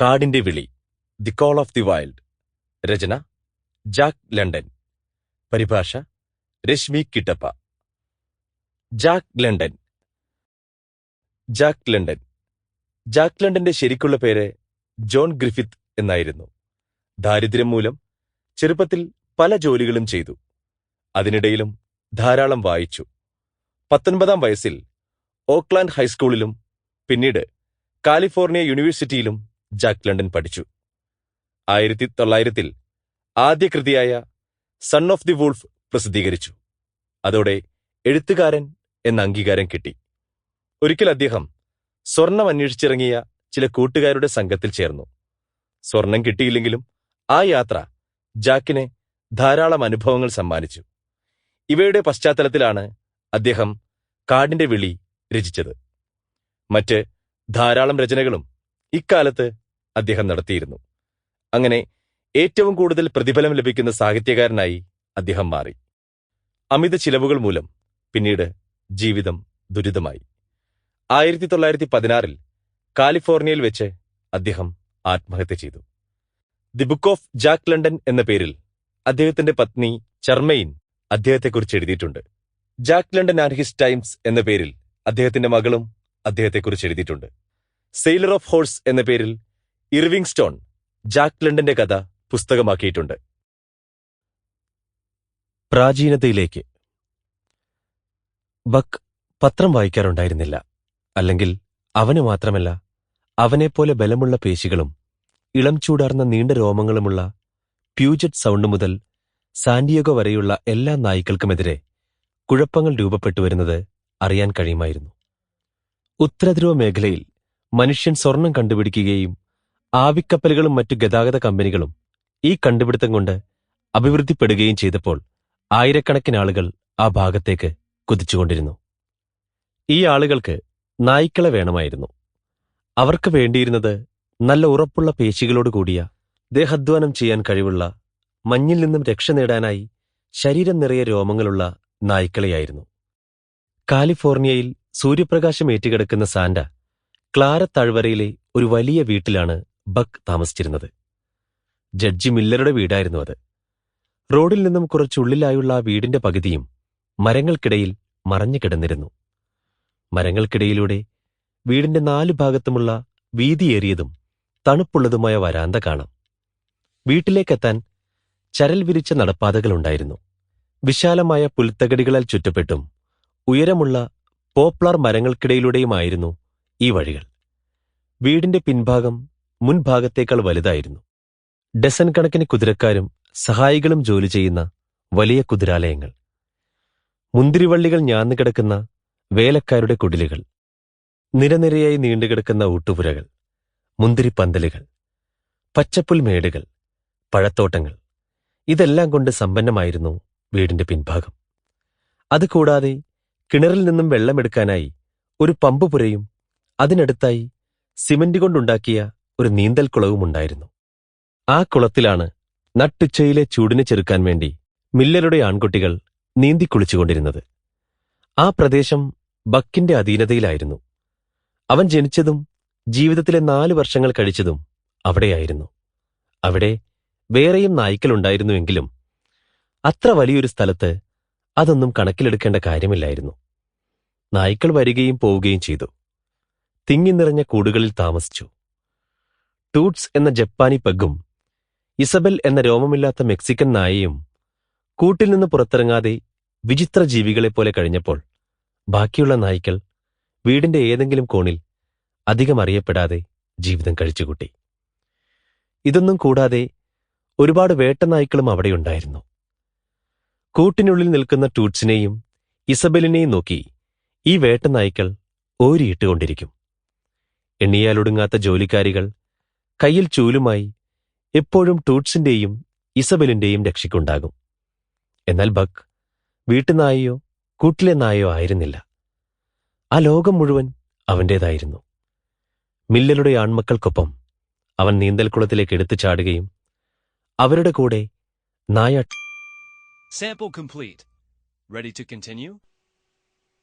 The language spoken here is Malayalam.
കാടിന്റെ വിളി the call of the wild Rachana Jack London. പരിഭാഷ Rashmi Kittappa. Jack London. Jack London. Jack ലണ്ടന്റെ ശരിക്കുള്ള പേര് ജോൺ ഗ്രിഫിത്ത് എന്നായിരുന്നു. ദാരിദ്ര്യം മൂലം ചെറുപ്പത്തിൽ പല ജോലികളും ചെയ്തു. അതിനിടയിലും ധാരാളം വായിച്ചു. പത്തൊൻപതാം വയസ്സിൽ ഓക്ലാൻഡ് ഹൈസ്കൂളിലും പിന്നീട് കാലിഫോർണിയ യൂണിവേഴ്സിറ്റിയിലും ജാക്ക് ലണ്ടൻ പഠിച്ചു. ആയിരത്തി തൊള്ളായിരത്തിൽ ആദ്യ കൃതിയായ സൺ ഓഫ് ദി വൂൾഫ് പ്രസിദ്ധീകരിച്ചു. അതോടെ എഴുത്തുകാരൻ എന്ന അംഗീകാരം കിട്ടി. ഒരിക്കൽ അദ്ദേഹം സ്വർണം അന്വേഷിച്ചിറങ്ങിയ ചില കൂട്ടുകാരുടെ സംഘത്തിൽ ചേർന്നു. സ്വർണം കിട്ടിയില്ലെങ്കിലും ആ യാത്ര ജാക്കിനെ ധാരാളം അനുഭവങ്ങൾ സമ്മാനിച്ചു. ഇവയുടെ പശ്ചാത്തലത്തിലാണ് അദ്ദേഹം കാടിന്റെ വിളി രചിച്ചത്. മറ്റ് ധാരാളം രചനകളും ഇക്കാലത്ത് അദ്ദേഹം നടത്തിയിരുന്നു. അങ്ങനെ ഏറ്റവും കൂടുതൽ പ്രതിഫലം ലഭിക്കുന്ന സാഹിത്യകാരനായി അദ്ദേഹം മാറി. അമിത ചിലവുകൾ മൂലം പിന്നീട് ജീവിതം ദുരിതമായി. ആയിരത്തി തൊള്ളായിരത്തി പതിനാറിൽ കാലിഫോർണിയയിൽ വെച്ച് അദ്ദേഹം ആത്മഹത്യ ചെയ്തു. The book of Jack London എന്ന പേരിൽ അദ്ദേഹത്തിന്റെ പത്നി ചർമ്മയിൻ അദ്ദേഹത്തെക്കുറിച്ച് എഴുതിയിട്ടുണ്ട്. Jack London and his times എന്ന പേരിൽ അദ്ദേഹത്തിന്റെ മകളും അദ്ദേഹത്തെക്കുറിച്ച് എഴുതിയിട്ടുണ്ട്. സെയിലർ ഓഫ് ഹോഴ്സ് എന്ന പേരിൽ ഇർവിംഗ് സ്റ്റോൺ ജാക്ക് ലണ്ടന്റെ കഥ പുസ്തകമാക്കിയിട്ടുണ്ട്. പ്രാചീനതയിലേക്ക്. ബക്ക് പത്രം വായിക്കാറുണ്ടായിരുന്നില്ല. അല്ലെങ്കിൽ അവന് മാത്രമല്ല അവനെപ്പോലെ ബലമുള്ള പേശികളും ഇളം ചൂടാർന്ന നീണ്ട രോമങ്ങളുമുള്ള പ്യൂജറ്റ് സൗണ്ട് മുതൽ സാന്റിയോഗോ വരെയുള്ള എല്ലാ നായ്ക്കൾക്കുമെതിരെ കുഴപ്പങ്ങൾ രൂപപ്പെട്ടു വരുന്നത് അറിയാൻ കഴിയുമായിരുന്നു. ഉത്തരധ്രുവ മേഖലയിൽ മനുഷ്യൻ സ്വർണം കണ്ടുപിടിക്കുകയും ആവിക്കപ്പലുകളും മറ്റു ഗതാഗത കമ്പനികളും ഈ കണ്ടുപിടുത്തം കൊണ്ട് അഭിവൃദ്ധിപ്പെടുകയും ചെയ്തപ്പോൾ ആയിരക്കണക്കിന് ആളുകൾ ആ ഭാഗത്തേക്ക് കുതിച്ചുകൊണ്ടിരുന്നു. ഈ ആളുകൾക്ക് നായ്ക്കളെ വേണമായിരുന്നു. അവർക്ക് വേണ്ടിയിരുന്നത് നല്ല ഉറപ്പുള്ള പേശികളോട് കൂടിയ ദേഹാധ്വാനം ചെയ്യാൻ കഴിവുള്ള മഞ്ഞിൽ നിന്നും രക്ഷ നേടാനായി ശരീരം നിറയെ രോമങ്ങളുള്ള നായ്ക്കളെയായിരുന്നു. കാലിഫോർണിയയിൽ സൂര്യപ്രകാശം ഏറ്റുകിടക്കുന്ന സാന്റ ക്ലാര താഴ്വരയിലെ ഒരു വലിയ വീട്ടിലാണ് ബക്ക് താമസിച്ചിരുന്നത്. ജഡ്ജി മില്ലറുടെ വീടായിരുന്നു അത്. റോഡിൽ നിന്നും കുറച്ചുള്ളിലായുള്ള ആ വീടിന്റെ പകുതിയും മരങ്ങൾക്കിടയിൽ മറഞ്ഞു കിടന്നിരുന്നു. മരങ്ങൾക്കിടയിലൂടെ വീടിന്റെ നാലു ഭാഗത്തുമുള്ള വീതിയേറിയതും തണുപ്പുള്ളതുമായ വരാന്ത കാണാം. വീട്ടിലേക്കെത്താൻ ചരൽ വിരിച്ച നടപ്പാതകളുണ്ടായിരുന്നു. വിശാലമായ പുൽത്തകടികളാൽ ചുറ്റപ്പെട്ടും ഉയരമുള്ള പോപ്ലാർ മരങ്ങൾക്കിടയിലൂടെയുമായിരുന്നു ഈ വഴികൾ. വീടിന്റെ പിൻഭാഗം മുൻഭാഗത്തേക്കാൾ വലുതായിരുന്നു. ഡസൻ കണക്കിന് കുതിരക്കാരും സഹായികളും ജോലി ചെയ്യുന്ന വലിയ കുതിരാലയങ്ങൾ. മുന്തിരിവള്ളികൾ ഞാന്നുകിടക്കുന്ന വേലക്കാരുടെ കുടിലുകൾ. നിരനിരയായി നീണ്ടുകിടക്കുന്ന ഊട്ടുപുരകൾ. മുന്തിരിപ്പന്തലുകൾ. പച്ചപ്പുൽമേടുകൾ പഴത്തോട്ടങ്ങൾ. ഇതെല്ലാം കൊണ്ട് സമ്പന്നമായിരുന്നു വീടിന്റെ പിൻഭാഗം. അതുകൂടാതെ കിണറിൽ നിന്നും വെള്ളമെടുക്കാനായി ഒരു പമ്പുപുരയും അതിനടുത്തായി സിമന്റ് കൊണ്ടുണ്ടാക്കിയ ഒരു നീന്തൽ നീന്തൽക്കുളവുമുണ്ടായിരുന്നു ആ കുളത്തിലാണ് നട്ടുച്ചയിലെ ചൂടിനെ ചെറുക്കാൻ വേണ്ടി മില്ലരുടെ ആൺകുട്ടികൾ നീന്തി കുളിച്ചുകൊണ്ടിരുന്നത്. ആ പ്രദേശം ബക്കിന്റെ അധീനതയിലായിരുന്നു. അവൻ ജനിച്ചതും ജീവിതത്തിലെ നാല് വർഷങ്ങൾ കഴിച്ചതും അവിടെയായിരുന്നു. അവിടെ വേറെയും നായ്ക്കളുണ്ടായിരുന്നുവെങ്കിലും അത്ര വലിയൊരു സ്ഥലത്ത് അതൊന്നും കണക്കിലെടുക്കേണ്ട കാര്യമില്ലായിരുന്നു. നായ്ക്കൾ വരികയും പോവുകയും ചെയ്തു. തിങ്ങി നിറഞ്ഞ കൂടുകളിൽ താമസിച്ചു. ടൂട്ട്സ് എന്ന ജപ്പാനി പെഗും ഇസബൽ എന്ന രോമമില്ലാത്ത മെക്സിക്കൻ നായയും കൂട്ടിൽ നിന്ന് പുറത്തിറങ്ങാതെ വിചിത്ര ജീവികളെപ്പോലെ കഴിഞ്ഞപ്പോൾ ബാക്കിയുള്ള നായ്ക്കൾ വീടിന്റെ ഏതെങ്കിലും കോണിൽ അധികം അറിയപ്പെടാതെ ജീവിതം കഴിച്ചുകൂട്ടി. ഇതൊന്നും കൂടാതെ ഒരുപാട് വേട്ടനായ്ക്കളും അവിടെയുണ്ടായിരുന്നു. കൂട്ടിനുള്ളിൽ നിൽക്കുന്ന ടൂട്സിനെയും ഇസബലിനെയും നോക്കി ഈ വേട്ടനായ്ക്കൾ ഓരിയിട്ടുകൊണ്ടിരിക്കും. എണ്ണിയാലൊടുങ്ങാത്ത ജോലിക്കാരികൾ കയ്യിൽ ചൂലുമായി എപ്പോഴും ടൂട്ട്സിന്റെയും ഇസബലിന്റെയും രക്ഷയ്ക്കുണ്ടാകും എന്നാൽ ബക്ക് വീട്ടുനായയോ കൂട്ടിലെ നായയോ ആയിരുന്നില്ല ആ ലോകം മുഴുവൻ അവന്റേതായിരുന്നു മില്ലലുടെ ആൺമക്കൾക്കൊപ്പം അവൻ നീന്തൽക്കുളത്തിലേക്ക് എടുത്തു ചാടുകയും അവരുടെ കൂടെ നായ Sample complete. Ready to continue?